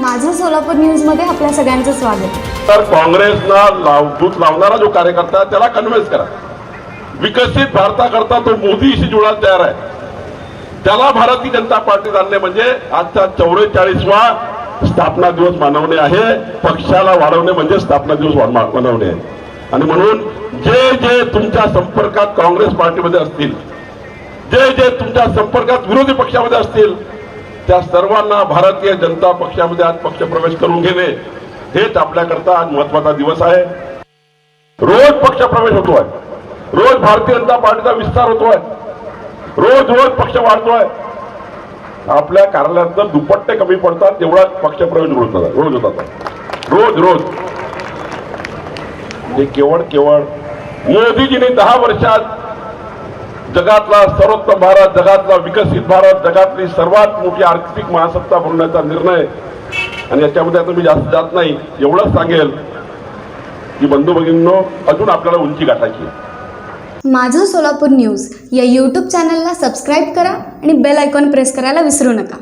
माझं सोलापूर न्यूजमध्ये आपल्या सगळ्यांचं स्वागत. तर काँग्रेसला लाव लावणारा जो कार्यकर्ता आहे, त्याला कन्व्हिन्स करा. विकसित भारताकरता तो मोदीशी जुळायला तयार आहे. त्याला भारतीय जनता पार्टीत आणणे म्हणजे आजचा चौवेचाळीसवा स्थापना दिवस मानवणे आहे. पक्षाला वाढवणे म्हणजे स्थापना दिवस वाढ- आहे. आणि म्हणून जे जे तुमच्या संपर्कात काँग्रेस पार्टीमध्ये असतील जे जे तुमच्या संपर्कात विरोधी पक्षामध्ये असतील त्या सर्वांना भारतीय जनता पक्षामध्ये आज पक्ष प्रवेश करून घेणे हेच आपल्याकरता आज महत्त्वाचा दिवस आहे. रोज पक्ष प्रवेश होतोय. रोज भारतीय जनता पार्टीचा विस्तार होतोय. रोज रोज पक्ष वाढतोय. आपल्या कार्यालयात जर दुपट्टे कमी पडतात तेवढाच पक्ष प्रवेश रोज होतात रोज रोज रोज. हे केवळ केवळ मोदीजीने दहा वर्षात जगातला सर्वोत्तम भारत जगातला विकसित भारत जगातली सर्वात मोठी आर्थिक महासत्ता बनवण्याचा निर्णय. आणि याच्यामध्ये आता मी जास्त जात नाही एवढंच सांगेल की बंधू भगिनींनो अजून आपल्याला उंची गाठायची माझं सोलापूर न्यूज या यूट्यूब चॅनलला सबस्क्राईब करा आणि बेल आयकॉन प्रेस करायला विसरू नका.